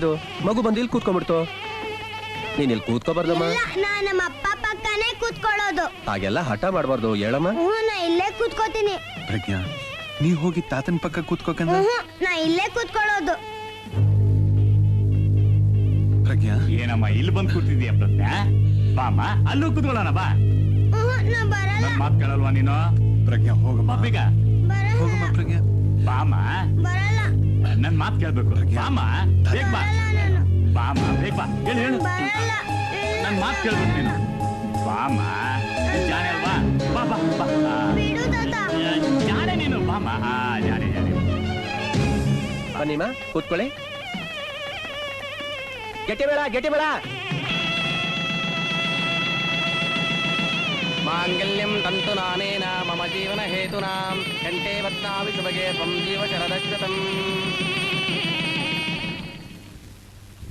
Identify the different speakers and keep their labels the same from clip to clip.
Speaker 1: ಇದೇನಿದು ಮಗು ಬಂದು ಇಲ್ಲಿ ಕೂತ್ಕೊಂಡ್ಬಿಡ್ತು. ನೀನ್ ಇಲ್ಲಿ ಕೂತ್ಕೋಬಾರ್ದಮ್ಮ.
Speaker 2: ಇಲ್ಲ ನಾ ನಮ್ಮ ಅಪ್ಪ ಪಕ್ಕನೆ ಕೂತ್ಕೊಳ್ಳೋದು.
Speaker 1: ಹಾಗೆಲ್ಲ ಹಠ ಮಾಡಬಾರ್ದು ಹೇಳಮ್ಮ.
Speaker 2: ಹ್ಞೂ ನಾ ಇಲ್ಲೇ ಕೂತ್ಕೋತೀನಿ.
Speaker 3: ಪ್ರಜ್ಞಾ ನೀ ಹೋಗಿ ತಾತನ ಪಕ್ಕ ಕೂತ್ಕೋಕಂದ
Speaker 2: ಹ್ಞೂ ನಾ ಇಲ್ಲೇ ಕೂತ್ಕೊಳ್ಳೋದು.
Speaker 3: ಪ್ರಜ್ಞಾ.
Speaker 4: ಏನಮ್ಮ ಇಲ್ಲಿ ಬಂದು ಕೂತಿದೀಯ ಪ್ರಜ್ಞಾ? ಬಾಮ್ಮ ಅಲ್ಲೂ ಕೂತ್ಕೊಳ್ಳೋಣ ಬಾ.
Speaker 2: ಹ್ಞೂ ನಾ ಬರಲ್ಲ.
Speaker 4: ನನ್ ಮಾತ್ ಕೇಳಲ್ವಾ ನೀನು?
Speaker 3: ಪ್ರಜ್ಞಾ ಹೋಗಮ್ಮ.
Speaker 4: ಬಾ ಬೇಗ
Speaker 3: ಹೋಗಮ್ಮ
Speaker 2: ಬರಲ್ಲ
Speaker 3: ಪ್ರಜ್ಞಾ.
Speaker 4: ಬಾಮ್ಮ.
Speaker 2: ಬರಲ್ಲ.
Speaker 4: ನನ್ ಮಾತ್ ಕೇಳ್ಬೇಕು. ಬಾಮ್ಮ ಬೇಗ ಬಾ. ಬಾಮ್ಮ ಬೇಗ ಬಾ. ಹೇಳು ಹೇಳು.
Speaker 2: ನನ್ನ
Speaker 4: ನನ್ ಮಾತ್ ಕೇಳ್ಬೇಕು ನೀನು. ಬಾಮ್ಮ ನೀನ್ ಜಾಣೆ ಅಲ್ವಾ? ಬಾ ಬಾ ಬಾ. ಜಾಣೆ ನೀನು. ಬಾಮ್ಮ ಹಾ ಜಾಣೆ ಜಾಣೆ.
Speaker 1: ಬನ್ನಿಮ್ಮ ಕೂತ್ಕೊಳ್ಳಿ. ಗೆಟ್ಟಿ ಬೇಡ ಗೆಟ್ಟಿ ಬೇಡ
Speaker 5: ಮಾಂಗಲ್ಯಂ ತಂತು ನಾನೇನ ಮಮ ಜೀವನ ಹೇತುನಾಂ ಕಂಠೆ ಬದ್ನಾವಿ ಸುಭಗೆ ತ್ವಂ ಜೀವ ಶರದಶ್ವತಂ.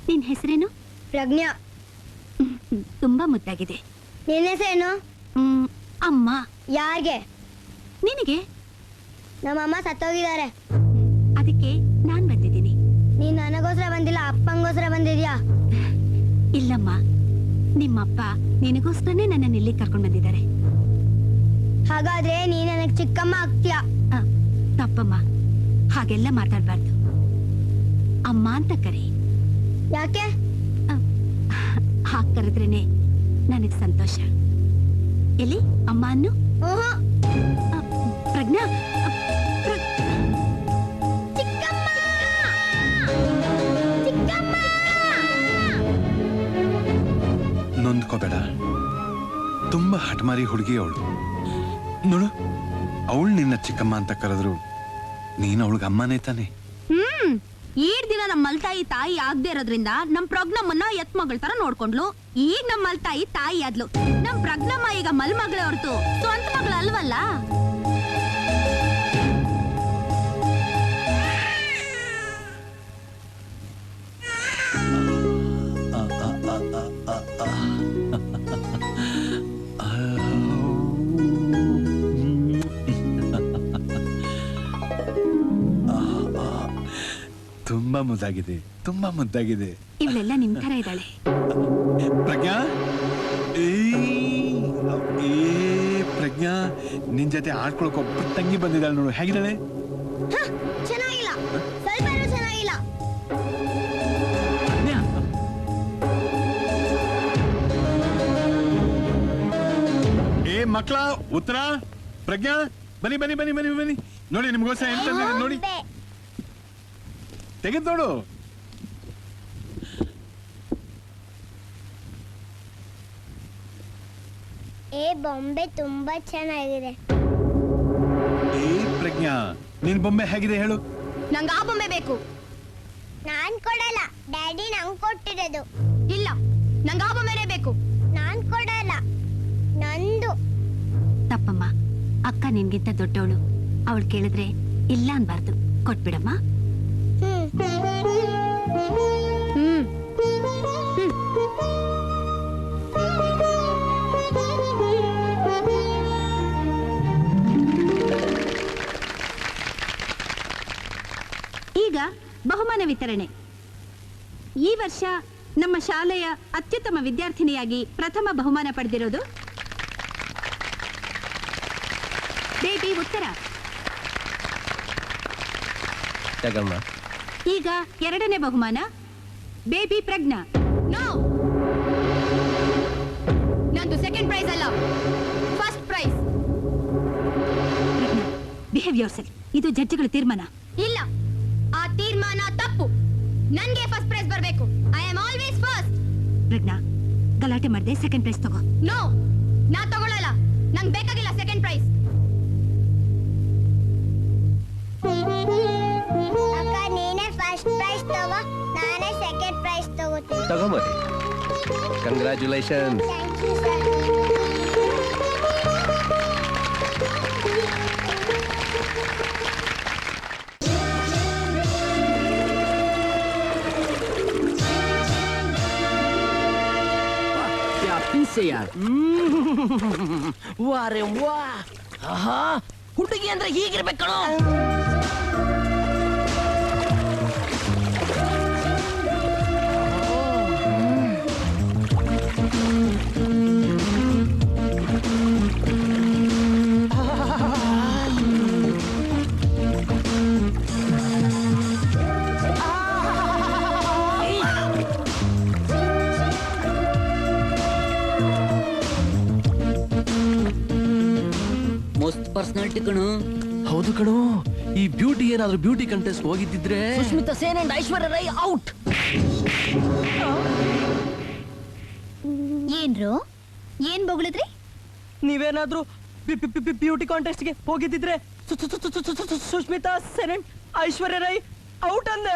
Speaker 6: ನಿನ್ ಹೆಸರೇನು?
Speaker 2: ಪ್ರಜ್ಞಾ.
Speaker 6: ತುಂಬಾ ಮುದ್ದಾಗಿದೆ.
Speaker 2: ನಿನ್ನ ಹೆಸರೇನು?
Speaker 6: ಅಮ್ಮ.
Speaker 2: ಯಾರಿಗೆ?
Speaker 6: ನಿನಗೆ?
Speaker 2: ನಮ್ಮಮ್ಮ ಸತ್ತೋಗಿದ್ದಾರೆ.
Speaker 6: ಅದಕ್ಕೆ ನಾನ್ ಬಂದಿದ್ದೀನಿ.
Speaker 2: ನೀನ್ ನನಗೋಸ್ಕರ ಬಂದಿಲ್ಲ ಅಪ್ಪಂಗೋಸ್ಕರ ಬಂದಿದ್ಯಾ?
Speaker 6: ಇಲ್ಲಮ್ಮ. ನಿಮ್ಮಪ್ಪ ನಿನಗೋಸ್ಕರನೇ ನನ್ನನ್ನು ಇಲ್ಲಿ ಕರ್ಕೊಂಡು ಬಂದಿದ್ದಾರೆ.
Speaker 2: ಹಾಗಾದ್ರೆ ನೀ ನನಗ್ ಚಿಕ್ಕಮ್ಮ ಆಗ್ತೀಯ?
Speaker 6: ಆ, ತಪ್ಪಮ್ಮ. ಹಾಗೆಲ್ಲ ಮಾತಾಡಬಾರ್ದು. ಅಮ್ಮ ಅಂತ ಕರಿ.
Speaker 2: ಯಾಕೆ?
Speaker 6: ಹಾಗೆ ಕರೆದ್ರೇನೆ ನನಗ್ ಸಂತೋಷ. ಎಲ್ಲಿ? ಅಮ್ಮ ಅನ್ನು?
Speaker 2: ಊಹು,
Speaker 6: ಪ್ರಜ್ಞಾ
Speaker 3: ನೊಂದ್ಕೋಬೇಡ ತುಂಬಾ ಹಠಮಾರಿ ಹುಡುಗಿ ಅವಳು. ನೋಡು, ಅವಳು ನಿನ್ನ ಚಿಕ್ಕಮ್ಮ ಅಂತ ಕರೆದ್ರು ನೀನು ಅವಳಿಗೆ ಅಮ್ಮನೇ ತಾನೆ.
Speaker 7: ಹ್ಮ್ ಈಡ್ ದಿನ ನಮ್ಮ ಮಲ್ತಾಯಿ ತಾಯಿ ಆಗದೆ ಇರೋದ್ರಿಂದ ನಮ್ ಪ್ರಜ್ಞಮ್ಮನ್ನ ಎತ್ ಮಗಳ ತರ ನೋಡ್ಕೊಂಡ್ಲು. ಈಗ ನಮ್ಮ ಮಲ್ತಾಯಿ ತಾಯಿ ಆದ್ಲು. ನಮ್ ಪ್ರಜ್ಞಮ್ಮ ಈಗ ಮಲ್ ಮಗಳೇ ಹೊರತು ಸ್ವಂತ ಮಗಳು ಅಲ್ವಲ್ಲ
Speaker 3: ತುಂಬಾ ಮುದ್ದಾಗಿದೆ ತುಂಬಾ ಮುದ್ದಾಗಿದೆ.
Speaker 6: ಇವಳೆಲ್ಲ ನಿಮ್ ತರ ಇದ್ದಾಳೆ.
Speaker 3: ಪ್ರಜ್ಞಾ? ಏ ಪ್ರಜ್ಞಾ ನಿನ್ ಜೊತೆ ಆಡ್ಕೊಳಕ್ ಒಬ್ಬ ತಂಗಿ ಬಂದಿದ್ದಾಳೆ ನೋಡು. ಹೇಗಿದ್ದಾಳೆ?
Speaker 2: ಹ, ಚೆನ್ನಾಗಿಲ್ಲ. ಸ್ವಲ್ಪನೂ ಚೆನ್ನಾಗಿಲ್ಲ.
Speaker 3: ಏ ಮಕ್ಕಳ ಉತ್ತರ? ಪ್ರಜ್ಞಾ? ಬನ್ನಿ ಬನ್ನಿ ಬನ್ನಿ ಬನ್ನಿ ಬನ್ನಿ. ನೋಡಿ ನಿಮ್ಗೋಸ್ಕರ ಏನ್ ನೋಡಿ. ತೆಗೆದು ನೋಡು
Speaker 2: ಏ ಬೊಂಬೆ ತುಂಬಾ ಚೆನ್ನಾಗಿದೆ.
Speaker 3: ಏ ಪ್ರಜ್ಞಾ ನಿನ್ ಬೊಂಬೆ ಹೇಗಿದೆ ಹೇಳು.
Speaker 7: ನಂಗ ಆ ಬೊಂಬೆ ಬೇಕು.
Speaker 2: ನಾನ್ ಕೊಡಲ್ಲ ಡ್ಯಾಡಿ ನಂಗ್ ಕೊಟ್ಟಿರೋದು.
Speaker 7: ಇಲ್ಲ ನಂಗ ಆ ಬೊಂಬೆನೇ ಬೇಕು.
Speaker 2: ನಾನ್ ಕೊಡಲ್ಲ ನಂದು.
Speaker 6: ತಪ್ಪಮ್ಮ ಅಕ್ಕ ನಿನ್ಗಿಂತ ದೊಡ್ಡವಳು. ಅವಳು ಕೇಳಿದ್ರೆ ಇಲ್ಲ ಅನ್ಬಾರ್ದು. ಕೊಟ್ಬಿಡಮ್ಮ. ವಿತರಣೆ. ಈ ವರ್ಷ ನಮ್ಮ ಶಾಲೆಯ ಅತ್ಯುತ್ತಮ ವಿದ್ಯಾರ್ಥಿನಿಯಾಗಿ ಪ್ರಥಮ ಬಹುಮಾನ ಪಡೆದಿರೋದು? ಬೇಬಿ ಉತ್ತರ. ಈಗ ಎರಡನೇ ಬಹುಮಾನ ಬೇಬಿ ಪ್ರಜ್ಞಾ.
Speaker 7: ನೋ ನಂದು ಸೆಕೆಂಡ್ ಪ್ರೈಸ್ ಅಲ್ಲ. First prize
Speaker 6: behave yourself ಇದು ಜಡ್ಜ್ಗಳ ತೀರ್ಮಾನ.
Speaker 7: ಇಲ್ಲ. ತೀರ್ಮಾನ ತಪ್ಪು. ನನ್ಗೆ ಫಸ್ಟ್ ಪ್ರೈಸ್ ಬರಬೇಕು. I am always first
Speaker 6: Pragna ಗಲಾಟೆ ಮಾಡದೆ ಸೆಕೆಂಡ್ ಪ್ರೈಸ್ ತಗೋ.
Speaker 7: ನೋ ನಾ ತಗೊಳ್ಳಲ್ಲ ನಂಗೆ ಬೇಕಾಗಿಲ್ಲ ಸೆಕೆಂಡ್ ಪ್ರೈಸ್
Speaker 2: ಅಕ್ಕ ನೀನೇ ಫಸ್ಟ್ ಪ್ರೈಸ್ ತಗೋ ನಾನೇ ಸೆಕೆಂಡ್ ಪ್ರೈಸ್ ತಗೋತೀನಿ.
Speaker 1: ತಗೊಂಬರಿ ಕಂಗ್ರ್ಯಾಚುಲೇಷನ್ಸ್
Speaker 2: ಥ್ಯಾಂಕ್ ಯು ಸರ್
Speaker 5: ವಾರೆ ವಾ ಆಹಾ ಹುಡುಗಿ ಅಂದ್ರೆ ಹೀಗಿರ್ಬೇಕು
Speaker 8: ಪರ್ಸನಾಲಿಟಿ ಕಣು?
Speaker 9: ಹೌದು ಕಣು ಈ ಬ್ಯೂಟಿ ಏನಾದ್ರೂ ಬ್ಯೂಟಿ ಕಂಟೆಸ್ಟ್ ಹೋಗಿದ್ದಿದ್ರೆ
Speaker 8: ಸುಷ್ಮಿತಾ ಸೇನ್ ಅಂಡ್ ಐಶ್ವರ್ಯ ರೈ ಔಟ್.
Speaker 10: ಏನ್ರು ಏನ್ ಬೊಗಳಿದ್ರಿ?
Speaker 11: ನೀವೇನಾದ್ರೂ ಬ್ಯೂಟಿ ಕಾಂಟೆಸ್ಟ್ಗೆ ಹೋಗಿದ್ದಿದ್ರೆ ಸು- ಸೇನ್ ಐಶ್ವರ್ಯ ರೈ ಔಟ್ ಅಂದೆ.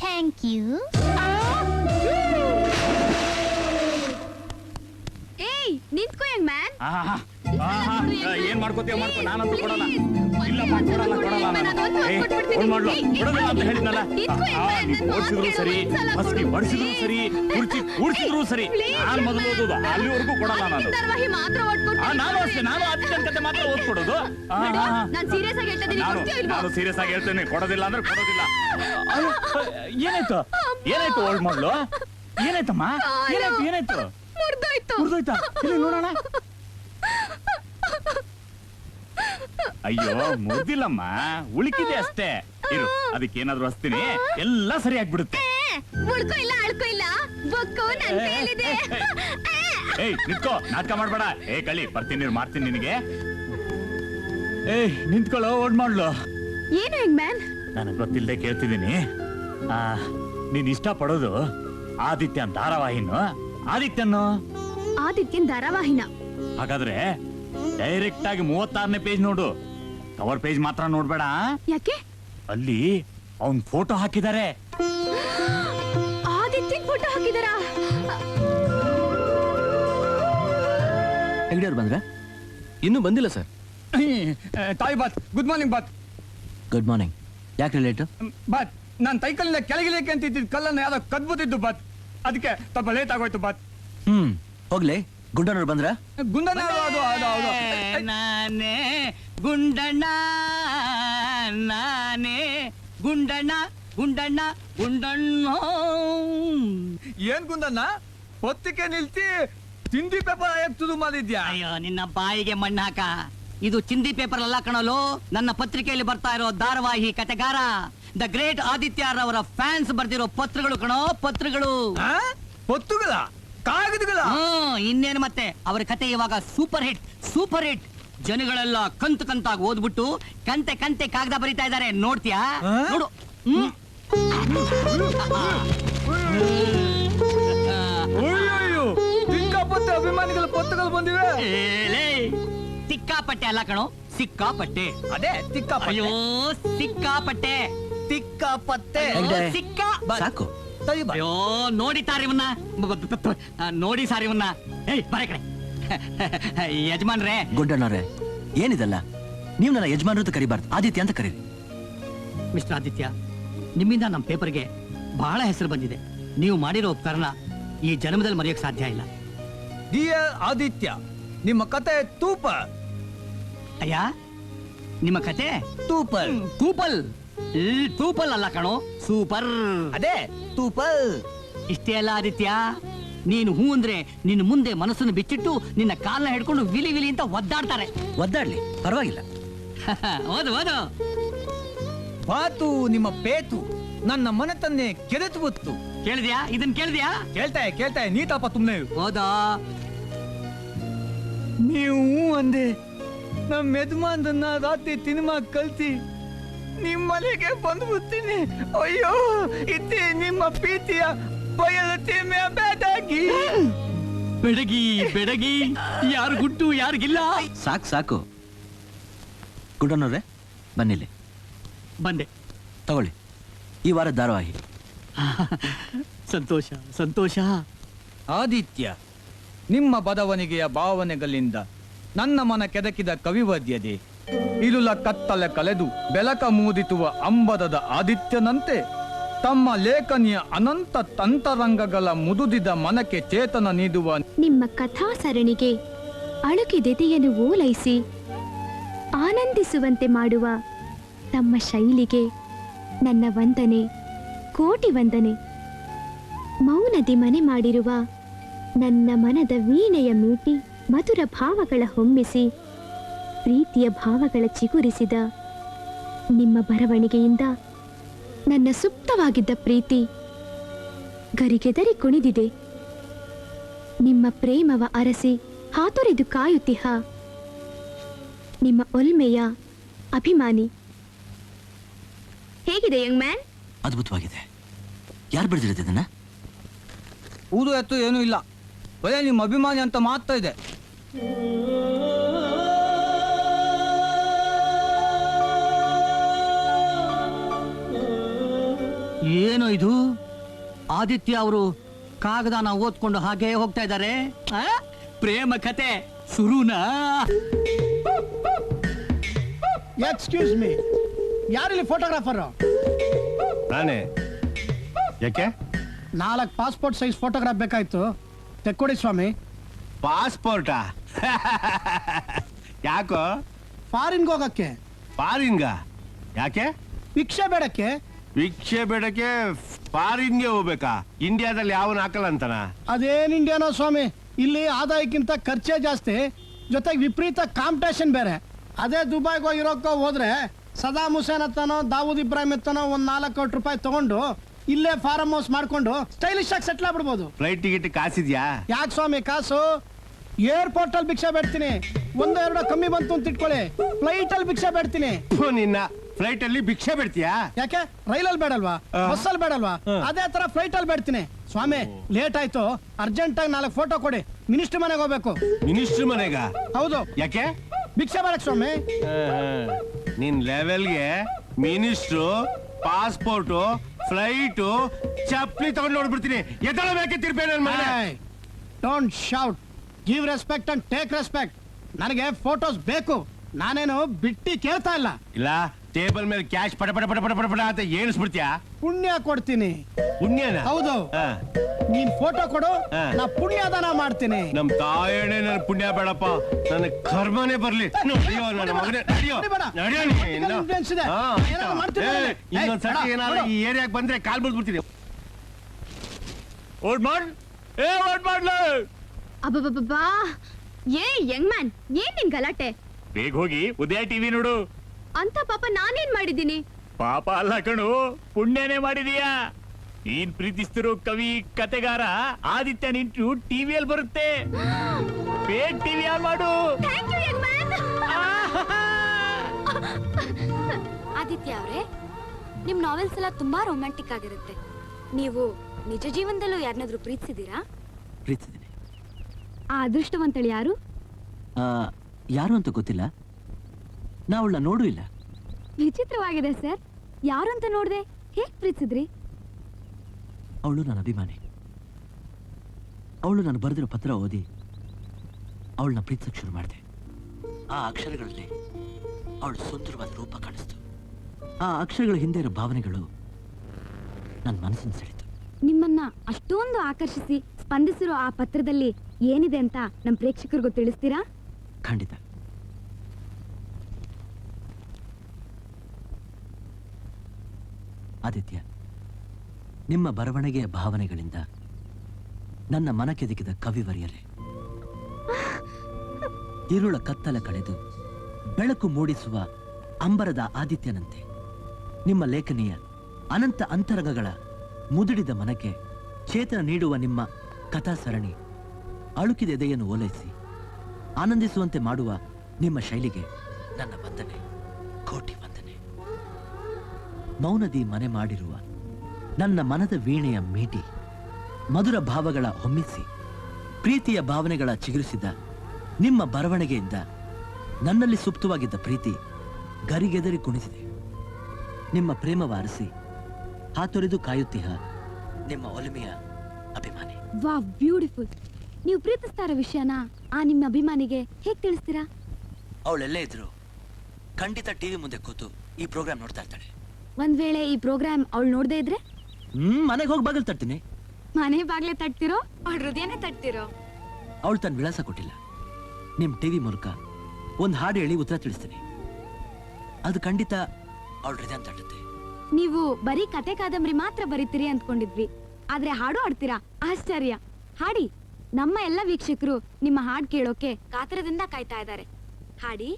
Speaker 10: ಥ್ಯಾಂಕ್ ಯು ಏಯ್ ನಿಂತ್ಕೋ ಯಂಗ್ ಮ್ಯಾನ್
Speaker 4: ಆಹಾ, ಆಹಾ, ಏನ್ ಮಾಡ್ಕೋತೀಯ ಮಾಡ್ಕೋ ನಾನಂತೂ ಕೊಡಲ್ಲ. ಇಲ್ಲಪ್ಪ ಕೊಡಲ್ಲ ಕೊಡಲ್ಲ ನಾನು. ಏ ಫೋನ್ ಮಾಡ್ಲು? ಕೊಡಲ್ಲ ಅಂತ ಹೇಳಿದ್ನಲ್ಲ. ಆ, ಓಡ್ಸಿದ್ರು ಸರಿ ಮಸ್ಕಿ ಬಡಿಸಿದ್ರು ಸರಿ ಕುರ್ಚಿ ಕೂಡ್ಸಿದ್ರು ಸರಿ. ನಾನ್ ಮೊದಲು ಓದೋದು ಅಲ್ಲಿವರೆಗೂ ಕೊಡಲ್ಲ ನಾನು.
Speaker 10: ಮಾತ್ರ
Speaker 4: ಆ, ನಾನು ಅಷ್ಟೇ ನಾನು ಕತೆ ಮಾತ್ರ ಓದ್ಕೊಡೋದು ಆ, ಆ, ಆ.
Speaker 10: ನಾನ್ ಸೀರಿಯಸ್ ಆಗಿ ಹೇಳ್ತಾ ಇದೀನಿ
Speaker 4: ನಾನು
Speaker 10: ಕೊಡ್ತೀಯೋ ಇಲ್ವೋ?
Speaker 4: ನಾನು ಸೀರಿಯಸ್ ಆಗಿ ಹೇಳ್ತೇನೆ. ಕೊಡೋದಿಲ್ಲ ಅಂದ್ರೆ ಕೊಡೋದಿಲ್ಲ. ಅಯ್ಯೋ, ಏನಾಯ್ತು? ಏನಾಯ್ತು ಓಲ್ಡ್ ಮಗಳು? ಏನಾಯ್ತಮ್ಮ? ಏನಾಯ್ತು ಏನಾಯ್ತು?
Speaker 10: ಮುರ್ದೋಯ್ತು.
Speaker 4: ಮುರಿದೋಯ್ತಾ? ಇಲ್ಲಿ ನೋಡೋಣ. ಅಯ್ಯೋ ಮುರಿದಿಲ್ಲಮ್ಮ. ಉಳಿಕಿದೆ ಅಷ್ಟೇ. ಇರು ಅದಕ್ಕೆ ಹಸ್ತೀನಿ ಎಲ್ಲ ಸರಿ ಆಗ್ಬಿಡುತ್ತೆ
Speaker 10: ಉಳ್ಕೋ ಇಲ್ಲ ಅಳ್ಕೋ ಇಲ್ಲ. ಬೊಕ್ಕು ನನ್ ಕೈಯಲ್ಲಿದೆ
Speaker 4: ಏಯ್ ನಿಂತ್ಕೋ ನಾಟಕ ಮಾಡ್ಬೇಡ. ಏ ಕಳಿ ಬರ್ತೀನಿ ಮಾಡ್ತೀನಿ ನಿನಗೆ. ಏಯ್ ನಿಂತ್ಕೊಳ್ಳೋ ಓಡ್ ಮಾಡ್ಲು.
Speaker 10: ಏನು ಯಂಗ್ ಮ್ಯಾನ್
Speaker 4: ನನಗೆ ಗೊತ್ತಿಲ್ಲದೆ ಕೇಳ್ತಿದ್ದೀನಿ. ಆ, ನೀನ್ ಇಷ್ಟ ಪಡೋದು ಆದಿತ್ಯ ಧಾರಾವಾಹಿನು? ಆದಿತ್ಯನು?
Speaker 10: ಆದಿತ್ಯನ್ ಧಾರಾವಾಹಿನ.
Speaker 4: ಹಾಗಾದ್ರೆ ಡೈರೆಕ್ಟ್ ಆಗಿ ಮೂವತ್ತಾರನೇ ಪೇಜ್ ನೋಡು. ಕವರ್ ಪೇಜ್ ಮಾತ್ರ ನೋಡ್ಬೇಡ.
Speaker 10: ಯಾಕೆ?
Speaker 4: ಅಲ್ಲಿ ಅವನ್ ಫೋಟೋ ಹಾಕಿದ್ದಾರೆ
Speaker 10: ಆದಿತ್ಯನ್ ಫೋಟೋ ಹಾಕಿದಾರ?
Speaker 9: ಹೆಗ್ಡೆ ಅವ್ರು ಬಂದ್ರ? ಇನ್ನೂ ಬಂದಿಲ್ಲ ಸರ್.
Speaker 12: ತಾಯಿ ಬಾತ್ ಗುಡ್ ಮಾರ್ನಿಂಗ್ ಬಾತ್.
Speaker 9: ಗುಡ್ ಮಾರ್ನಿಂಗ್ ಯಾಕೆ ಲೇಟ್
Speaker 12: ಬಾತ್ ನಾನು ತೈಕಲ್ಲಿಂದ ಕೆಳಗಿಲಿಕ್ಕೆ ಅಂತ ಇದ್ದಿದ್ದು ಕಲ್ಲನ್ನು ಯಾರೋ ಕದ್ಬಿಟ್ಟಿದ್ದು ಬಾತ್. ಅದಕ್ಕೆ ಸ್ವಲ್ಪ ಲೇಟ್ ಆಗೋಯ್ತು ಬಾತ್
Speaker 9: ಹ್ಮ್ ಹೋಗ್ಲಿ. ಗುಂಡನವ್ರು ಬಂದ್ರ?
Speaker 12: ಗುಂಡನ ಅದು
Speaker 8: ನಾನೇ ಗುಂಡಣ್ಣ ನಾನೇ. ಗುಂಡಣ್ಣ ಗುಂಡಣ್ಣ ಗುಂಡಣ್ಣ.
Speaker 12: ಏನ್ ಗುಂಡಣ್ಣ? ಹೊತ್ತಿಗೆ ನಿಲ್ತಿ ತಿಂಡಿ ಪೇಪರ್ ಹೇಗ್ ತುದು ಮಾಡಿದ್ಯಾ?
Speaker 8: ಅಯ್ಯೋ ನಿನ್ನ ಬಾಯಿಗೆ ಮಣ್ಣಾಕ ಇದು ಚಿಂದಿ ಪೇಪರ್ ಅಲ್ಲ ಕಣಲು. ನನ್ನ ಪತ್ರಿಕೆಯಲ್ಲಿ ಬರ್ತಾ ಇರೋ ಧಾರಾವಾಹಿ ಕತೆಗಾರ. ದ ಗ್ರೇಟ್ ಆದಿತ್ಯ ಅವರ ಫ್ಯಾನ್ಸ್ ಬರ್ದಿರೋ ಪತ್ರಗಳು ಕಣೋ ಪತ್ರಗಳು.
Speaker 12: ಕಾಗದಗಳ?
Speaker 8: ಇನ್ನೇನು ಮತ್ತೆ? ಅವರ ಕತೆ ಇವಾಗ ಸೂಪರ್ ಹಿಟ್ ಸೂಪರ್ ಹಿಟ್ ಜನಗಳೆಲ್ಲ ಕಂತು ಕಂತಾಗಿ ಓದ್ಬಿಟ್ಟು ಕಂತೆ ಕಂತೆ ಕಾಗದ ಬರಿತಾ ಇದ್ದಾರೆ. ನೋಡ್ತೀಯಾ? ನೋಡು. ಹ್ಮ್.
Speaker 12: ಸಿಕ್ಕಾಪಟ್ಟೆ ಅಭಿಮಾನಿಗಳ ಪತ್ರಗಳು ಬಂದಿವೆ.
Speaker 8: ಏಲೇ, ಸಿಕ್ಕಾಪಟ್ಟೆ ಅಲ್ಲ ಕಣೋ ಸಿಕ್ಕಾಪಟ್ಟೆ.
Speaker 12: ಅದೇ
Speaker 8: ಅಯ್ಯೋ ಸಿಕ್ಕಾಪಟ್ಟೆ.
Speaker 12: ತಿಕ್ಕಾಪಟ್ಟೆ
Speaker 8: ಸಿಕ್ಕ
Speaker 9: ಬಾ-
Speaker 12: ಸಾಕು. ಬಾ.
Speaker 8: ಅಯ್ಯೋ ನೋಡಿ ಸಾರ್ ಇವನ್ನ ಬ- ಬ- ಬ- ಬ- ಆ, ನೋಡಿ ಸಾರ್ ಇವನ್ನ ಏಯ್ ಬರ ಕಡೆ. ಯಜಮಾನ್ರೇ.
Speaker 9: ಗುಡ್ಡಣ್ಣವ್ರೆ ಏನಿದಲ್ಲ? ನೀವು ನನ್ನ ಯಜಮಾನ್ರು ಅಂತ ಕರಿಬಾರ್ದು. ಆದಿತ್ಯ ಅಂತ ಕರೀರಿ.
Speaker 8: ಮಿಸ್ಟರ್ ಆದಿತ್ಯ ನಿಮ್ಮಿಂದ ನಮ್ಮ ಪೇಪರ್ಗೆ ಬಹಳ ಹೆಸರು ಬಂದಿದೆ. ನೀವು ಮಾಡಿರೋ ಉಪಕರಣ ಈ ಜನ್ಮದಲ್ಲಿ ಮರೆಯೋಕ್ ಸಾಧ್ಯ ಇಲ್ಲ.
Speaker 12: ಡಿಯರ್ ಆದಿತ್ಯ ನಿಮ್ಮ ಕತೆ ತೂಪ
Speaker 8: ಅಯ್ಯ ನಿಮ್ಮ ಕತೆ?
Speaker 12: ತೂಪಲ್.
Speaker 8: ತೂಪಲ್. ಈ ತೂಪಲ್ ಅಲ್ಲ ಕಣೋ ಸೂಪರ್.
Speaker 12: ಅದೇ ತೂಪಲ್.
Speaker 8: ಇಷ್ಟೇ ಅಲ್ಲ ಆದಿತ್ಯ ನೀನು ಹೂ ಅಂದ್ರೆ ನಿನ್ನ ಮುಂದೆ ಮನಸ್ಸನ್ನು ಬಿಚ್ಚಿಟ್ಟು ನಿನ್ನ ಕಾಲನ್ನ ಹಿಡ್ಕೊಂಡು ವಿಲಿ ವಿಲಿ ಅಂತ ಒದ್ದಾಡ್ತಾರೆ.
Speaker 9: ಒದ್ದಾಡ್ಲಿ ಪರವಾಗಿಲ್ಲ.
Speaker 8: ಓದು ಹೌದು
Speaker 12: ಬಾತು ನಿಮ್ಮ ಪೇತು ನನ್ನ ಮನತನ್ನೇ ಕೆರೆತು ಬತ್ತು
Speaker 8: ಕೇಳಿದ್ಯಾ? ಇದನ್ ಕೇಳಿದ್ಯಾ?
Speaker 12: ಕೇಳ್ತಾಯ ಕೇಳ್ತಾಯ ನೀತಪ್ಪ ತುಮ್ನೆ
Speaker 8: ಹೌದಾ
Speaker 12: ನೀವು ಅಂದೆ ನಮ್ಮ ಯಜಮಾನ್ರನ್ನ ರಾತ್ರಿ ಸಿನಿಮಾ ಕಲ್ತಿ ನಿಮ್ಮ ಮನೆಗೆ ಬಂದ್ಬಿಡ್ತೀನಿ ಅಯ್ಯೋ ಇತ್ತಿ ನಿಮ್ಮ ಪ್ರೀತಿಯ ಬಯಲುತ್ತೆ ಬೇಡಾಗಿ
Speaker 8: ಬೆಡಗಿ ಬೆಡಗಿ. ಯಾರು ಗುಟ್ಟು ಯಾರಿಗಿಲ್ಲ?
Speaker 9: ಸಾಕು ಸಾಕು. ಗುಡನವ್ರೆ ಬನ್ನಿಲ್ಲಿ.
Speaker 8: ಬಂದೆ.
Speaker 9: ತಗೊಳ್ಳಿ. ಈ ವಾರ ಧಾರಾವಾಹಿ.
Speaker 8: ಸಂತೋಷ ಸಂತೋಷ.
Speaker 12: ಆದಿತ್ಯ ನಿಮ್ಮ ಬದವನಿಗೆಯ ಭಾವನೆಗಳಿಂದ ನನ್ನ ಮನ ಕೆದಕಿದ ಕವಿವದ್ಯದೆ. ಇಲುಲ ಕತ್ತಲೆ ಕಲೆದು ಬೆಲಕ ಮೂದಿತುವ ಅಂಬದದ ಆದಿತ್ಯನಂತೆ, ತಮ್ಮ ಲೇಖನಿಯ ಅನಂತ ತಂತರಂಗಗಳ ಮುದುದಿದ ಮನಕ್ಕೆ ಚೇತನ ನೀಡುವ
Speaker 10: ನಿಮ್ಮ ಕಥಾ ಸರಣಿಗೆ ಅಳುಕಿದೆದೆಯನ್ನು ಓಲೈಸಿ ಆನಂದಿಸುವಂತೆ ಮಾಡುವ ತಮ್ಮ ಶೈಲಿಗೆ ನನ್ನ ವಂದನೆ, ಕೋಟಿ ವಂದನೆ. ಮೌನದಿ ಮನೆ ಮಾಡಿರುವ ನನ್ನ ಮನದ ವೀಣೆಯ ಮೀಟಿ ಮಧುರ ಭಾವಗಳ ಹೊಮ್ಮಿಸಿ ಪ್ರೀತಿಯ ಭಾವಗಳ ಚಿಗುರಿಸಿದ ನಿಮ್ಮ ಬರವಣಿಗೆಯಿಂದ ನನ್ನ ಸುಪ್ತವಾಗಿದ್ದ ಪ್ರೀತಿ ಗರಿಗೆದರಿ ಕುಣಿದಿದೆ. ನಿಮ್ಮ ಪ್ರೇಮವ ಅರಸಿ ಹಾತೊರೆದು ಕಾಯುತ್ತಿಹ. ನಿಮ್ಮ ಒಲ್ಮೆಯ ಅಭಿಮಾನಿ. ಹೇಗಿದೆ ಯಂಗ್ ಮ್ಯಾನ್
Speaker 9: ಅದ್ಭುತವಾಗಿದೆ. ಯಾರು ಬರೆದಿರೋದು ಇದನ್ನ?
Speaker 12: ಊದು ಎತ್ತು ಏನೂ ಇಲ್ಲ. ಬರೀ ನಿಮ್ಮ ಅಭಿಮಾನಿ ಅಂತ ಮಾತ್ರ ಇದೆ.
Speaker 9: ಏನು ಇದು? ಆದಿತ್ಯ ಅವರು ಕಾಗದನ ಓದ್ಕೊಂಡು ಹಾಗೆ ಹೋಗ್ತಾ ಇದ್ದಾರೆ. ಆ? ಪ್ರೇಮ ಕತೆ ಶುರುನಾ?
Speaker 13: ಎಕ್ಸ್ಕ್ಯೂಸ್ ಮೀ ಯಾರಿಲ್ಲಿ ಫೋಟೋಗ್ರಾಫರ್
Speaker 14: ನಾನೇ. ಯಾಕೆ?
Speaker 13: ನಾಲ್ಕು ಪಾಸ್ಪೋರ್ಟ್ ಸೈಜ್ ಫೋಟೋಗ್ರಾಫ್ ಬೇಕಾಯ್ತು. ತೆಕ್ಕೊಡಿ ಸ್ವಾಮಿ.
Speaker 14: ಪಾಸ್ಪೋರ್ಟಾ ಯಾಕೋ?
Speaker 13: ಫಾರಿನ್ಗೆ ಹೋಗಕ್ಕೆ.
Speaker 14: ಫಾರಿನ್ಗ ಯಾಕೆ?
Speaker 13: ಭಿಕ್ಷೆ ಬೇಡಕ್ಕೆ.
Speaker 14: ಭಿಕ್ಷೆ ಬೇಡಕ್ಕೆ ಫಾರಿನ್ಗೆ ಹೋಗ್ಬೇಕಾ? ಇಂಡಿಯಾದಲ್ಲಿ ಯಾವನ್ ಹಾಕಲ್ಲ ಅಂತನ?
Speaker 13: ಅದೇನ್ ಇಂಡಿಯಾನೋ ಸ್ವಾಮಿ? ಇಲ್ಲಿ ಆದಾಯಕ್ಕಿಂತ ಖರ್ಚೇ ಜಾಸ್ತಿ ಜೊತೆಗೆ ವಿಪರೀತ ಕಾಂಪಿಟೇಷನ್ ಬೇರೆ. ಅದೇ ದುಬೈಗೆ ಹೋಗಿರೋಕ್ಕೋ ಹೋದ್ರೆ ಸದಾ ಹುಸೇನ್ ಹತ್ತನೋ ದಾವೂದ್ ಇಬ್ರಾಹಿಂ ಹತ್ತನೋ ಒಂದ್ ನಾಲ್ಕು ಕೋಟಿ ರೂಪಾಯಿ ತಗೊಂಡು ಇಲ್ಲೇ ಫಾರ್ಮ್ ಹೌಸ್ ಮಾಡ್ಕೊಂಡು ಸ್ಟೈಲಿಶ್ ಆಗಿ ಸೆಟ್ಲ್ ಆಗ್ಬಿಡ್ಬೋದು.
Speaker 14: ಫ್ಲೈಟ್ ಟಿಕೆಟ್ ಕಾಸಿದ್ಯಾ?
Speaker 13: ಯಾಕೆ ಸ್ವಾಮಿ ಕಾಸು? ಏರ್ಪೋರ್ಟ್ ಅಲ್ಲಿ ಭಿಕ್ಷೆ ಬೇಡ್ತೀನಿ. ಒಂದು ಎರಡು ಕಮ್ಮಿ ಬಂತು ಅಂತ ಇಟ್ಕೊಳ್ಳಿ. ಫ್ಲೈಟ್ ಅಲ್ಲಿ ಭಿಕ್ಷೆ ಬೇಡ್ತೀನಿ.
Speaker 14: ನಿನ್ನ. ಫ್ಲೈಟ್ ಅಲ್ಲಿ ಭಿಕ್ಷೆ ಬಿಡ್ತೀಯಾ?
Speaker 13: ಯಾಕೆ? ರೈಲಲ್ಲಿ ಬೇಡಲ್ವಾ?
Speaker 14: ಬಸ್
Speaker 13: ಬಸ್ಸಲ್ಲಿ ಬೇಡಲ್ವಾ? ಅದೇ ತರ ಫ್ಲೈಟ್ ಅಲ್ಲಿ ಬೇಡ್ತೀನಿ. ಸ್ವಾಮಿ ಲೇಟ್ ಆಯ್ತು. ಅರ್ಜೆಂಟ್ ಆಗಿ ನಾಲ್ಕು ಫೋಟೋ ಕೊಡಿ. ಮಿನಿಸ್ಟರ್ ಮನೆಗೆ ಹೋಗ್ಬೇಕು.
Speaker 14: ಮಿನಿಸ್ಟ್ರ್ ಮನೆಗ?
Speaker 13: ಹೌದು.
Speaker 14: ಯಾಕೆ?
Speaker 13: ಭಿಕ್ಷೆ ಬೇಡಕ್ ಸ್ವಾಮಿ.
Speaker 14: ನಿನ್ ಲೆವೆಲ್ಗೆ ಮಿನಿಸ್ಟ್ರು ಪಾಸ್ಪೋರ್ಟು ಫ್ಲೈಟು ಚಪ್ಪಲಿ ತಗೊಂಡು ನೋಡ್ಬಿಡ್ತೀನಿ. ಎದಳ ಬೇಕೆ ತಿರ್ಪೇ ನನ್ ಮನೆ
Speaker 13: don't shout give respect and take respect ನನಗೆ ಫೋಟೋಸ್ ಬೇಕು. ನಾನೇನು ಬಿಟ್ಟಿ ಕೇಳ್ತಾ ಇಲ್ಲ.
Speaker 14: ಇಲ್ಲ. ಟೇಬಲ್ ಮೇಲೆ ಕ್ಯಾಶ್ ಪಟ ಪಟ ಪಟ ಪಟ ಪಟ ಪಟ ಅಂತ ಏನಿಸ್ಬಿಡ್ತೀಯಾ
Speaker 13: ಪುಣ್ಯ ಕೊಡ್ತೀನಿ.
Speaker 14: ಪುಣ್ಯನ?
Speaker 13: ಹೌದು. ನೀನ್ ಫೋಟೋ ಕೊಡು
Speaker 14: ಆ.
Speaker 13: ನಾ ಪುಣ್ಯದಾನ ಮಾಡ್ತೀನಿ.
Speaker 14: ನಮ್ ತಾಯಣೆ ನನ್ ಪುಣ್ಯ ಬೇಡಪ್ಪ. ನನ್ ಕರ್ಮನೇ ಬರ್ಲಿ. ನಡಿಯೋ ನನ್ನ ಮಗನೇ ನಡಿಯೋ.
Speaker 13: ನಡಿಬೇಡ.
Speaker 14: ನಡಿಯೋ ನೀನು.
Speaker 13: Political influence ಇದೆ.
Speaker 14: ಹಾ,
Speaker 13: ಏನಾದ್ರು ಮಾಡ್ತೀನಿ.
Speaker 14: ಏ,
Speaker 13: ನಾನು.
Speaker 14: ಇನ್ನೊಂದ್ಸತಿ
Speaker 13: ಏಯ್,
Speaker 14: ಏನಾದ್ರು
Speaker 13: ನೋಡು.
Speaker 14: ಈ ಏರಿಯಾಕ್ ಬಂದ್ರೆ ಕಾಲ್ ಬಿಡ್ಬಿಡ್ತೀನಿ
Speaker 4: ಓಡ್ ಮಾಡ್ ಏ ಓಡ್ ಮಾಡ್ಲ
Speaker 10: ಅಬ್ಬಬ್ಬಬ್ಬಾ ಏ ಯಂಗ್ ಮ್ಯಾನ್ ಏನ್ ನಿನ್ ಗಲಾಟೆ?
Speaker 4: ಬೇಗ ಹೋಗಿ ಉದಯ ಟಿವಿ ನೋಡು.
Speaker 10: ಅಂತ ಪಾಪ ನಾನೇನ್ ಮಾಡಿದ್ದೀನಿ?
Speaker 4: ಪಾಪ ಅಲ್ಲ ಕಣು ಪುಣ್ಯನೇ ಮಾಡಿದೀಯಾ? ನೀನ್ ಪ್ರೀತಿಸ್ತಿರೋ ಕವಿ ಕತೆಗಾರ ಆದಿತ್ಯ ನಿಂಟು ಟಿವಿಯಲ್ಲಿ ಬರುತ್ತೆ. ಟಿವಿ ಆನ್ ಮಾಡು.
Speaker 10: Thank you young man
Speaker 15: Aditya ಅವರೇ ನಿಮ್ ನಾವೆಲ್ಸ್ ಎಲ್ಲ ತುಂಬಾ ರೊಮ್ಯಾಂಟಿಕ್ ಆಗಿರುತ್ತೆ. ನೀವು ನಿಜ ಜೀವನದಲ್ಲೂ ಯಾರನ್ನಾದ್ರೂ ಪ್ರೀತಿಸಿದೀರಾ
Speaker 9: ಪ್ರೀತಿಸಿದ್ದೀನಿ.
Speaker 10: ಆ ಅದೃಷ್ಟವಂತಳು ಯಾರು?
Speaker 9: ಆ, ಯಾರು ಅಂತ ಗೊತ್ತಿಲ್ಲ. ನಾ ಅವಳನ್ನ ನೋಡೂ ಇಲ್ಲ.
Speaker 10: ವಿಚಿತ್ರವಾಗಿದೆ ಸರ್. ಯಾರು ಅಂತ ನೋಡ್ದೆ? ಹೇಗ್ ಪ್ರೀತಿಸಿದ್ರಿ?
Speaker 9: ಅವಳು ನನ್ನ ಅಭಿಮಾನಿ. ಅವಳು ನಾನು ಬರೆದಿರೋ ಪತ್ರ ಓದಿ ಅವಳನ್ನ ಪ್ರೀತಿಸಕ್ಕೆ ಶುರು ಮಾಡಿದೆ. ಆ ಅಕ್ಷರಗಳಲ್ಲಿ ಅವಳು ಸುಂದರವಾದ ರೂಪ ಕಾಣಿಸ್ತು. ಆ ಅಕ್ಷರಗಳ ಹಿಂದೆ ಇರೋ ಭಾವನೆಗಳು ನನ್ನ ಮನಸ್ಸನ್ನು ಸೆಳೆತು.
Speaker 10: ನಿಮ್ಮನ್ನ ಅಷ್ಟೊಂದು ಆಕರ್ಷಿಸಿ ಸ್ಪಂದಿಸಿರೋ ಆ ಪತ್ರದಲ್ಲಿ ಏನಿದೆ ಅಂತ ನಮ್ಮ ಪ್ರೇಕ್ಷಕರಿಗೂ ತಿಳಿಸ್ತೀರಾ?
Speaker 9: ಖಂಡಿತ. ಆದಿತ್ಯ, ನಿಮ್ಮ ಬರವಣಿಗೆಯ ಭಾವನೆಗಳಿಂದ ನನ್ನ ಮನಕೆದಕಿದ ಕವಿವರಿಯರೇ ಇರುಳ ಕತ್ತಲ ಕಳೆದು ಬೆಳಕು ಮೂಡಿಸುವ ಅಂಬರದ ಆದಿತ್ಯನಂತೆ, ನಿಮ್ಮ ಲೇಖನಿಯ ಅನಂತ ಅಂತರಂಗಗಳ ಮುದುಡಿದ ಮನಕ್ಕೆ ಚೇತನ ನೀಡುವ ನಿಮ್ಮ ಕಥಾ ಸರಣಿ ಅಳುಕಿದ ಎದೆಯನ್ನು ಓಲೈಸಿ ಆನಂದಿಸುವಂತೆ ಮಾಡುವ ನಿಮ್ಮ ಶೈಲಿಗೆ ನನ್ನ ವಂದನೆ. ಮೌನದಿ ಮನೆ ಮಾಡಿರುವ ನನ್ನ ಮನದ ವೀಣೆಯ ಮೀಟಿ ಮಧುರ ಭಾವಗಳ ಹೊಮ್ಮಿಸಿ ಪ್ರೀತಿಯ ಭಾವನೆಗಳ ಚಿಗುರಿಸಿದ ನಿಮ್ಮ ಬರವಣಿಗೆಯಿಂದ ನನ್ನಲ್ಲಿ ಸುಪ್ತವಾಗಿದ್ದ ಪ್ರೀತಿ ಗರಿಗೆದರಿ ಕುಣಿಸಿದೆ. ನಿಮ್ಮ ಪ್ರೇಮವಾರಿಸಿ ಹಾತೊರೆದು ಕಾಯುತ್ತೀಹ ನಿಮ್ಮ ಒಲಿಮೆಯ ಅಭಿಮಾನಿ.
Speaker 10: ವಾ ಬ್ಯೂಟಿಫುಲ್. ನೀವು ಪ್ರೀತಿಸ್ತಾ ಇರೋ ವಿಷಯನ ಆ ನಿಮ್ಮ ಅಭಿಮಾನಿಗೆ ಹೇಗೆ ತಿಳಿಸ್ತೀರಾ?
Speaker 9: ಅವಳೆಲ್ಲೇ ಇದ್ರು ಖಂಡಿತ ಟಿವಿ ಮುಂದೆ ಕೂತು ಈ ಪ್ರೋಗ್ರಾಮ್ ನೋಡ್ತಾ ಇರ್ತಾಳೆ.
Speaker 10: ಒಂದ್ ವೇಳೆ ಈ ಪ್ರೋಗ್ರಾಮ್ ಅವಳು ನೋಡದೇ ಇದ್ರೆ?
Speaker 9: ಹ್ಮ್ ಮನೆಗೆ ಹೋಗಿ ಬಾಗಿಲು ತಟ್ತೀನಿ.
Speaker 10: ಮನೆ ಬಾಗ್ಲೆ ತಟ್ತಿರೋ?
Speaker 15: ಅವಳ ಹೃದಯನೇ ತಟ್ತಿರೋ?
Speaker 9: ಅವಳು ತನ್ನ ವಿಳಾಸ ಕೊಟ್ಟಿಲ್ಲ. ನಿಮ್ ಟಿವಿ ಮೂಲಕ ಒಂದ್ ಹಾಡು ಹೇಳಿ ಉತ್ತರ ತಿಳಿಸ್ತೀನಿ. ಅದು ಖಂಡಿತ ಅವಳ ಹೃದಯ ತಟ್ಟುತ್ತೆ.
Speaker 10: ನೀವು ಬರೀ ಕತೆ ಕಾದಂಬರಿ ಮಾತ್ರ ಬರೀತೀರಿ ಅಂದ್ಕೊಂಡಿದ್ವಿ. ಆದ್ರೆ ಹಾಡು ಹಾಡ್ತೀರಾ? ಆಶ್ಚರ್ಯ. ಹಾಡಿ ನಮ್ಮ ಎಲ್ಲ ವೀಕ್ಷಕರು ನಿಮ್ಮ ಹಾಡ್ ಕೇಳೋಕೆ
Speaker 15: ಕಾತರದಿಂದ ಕಾಯ್ತಾ ಇದ್ದಾರೆ. ಹಾಡಿ.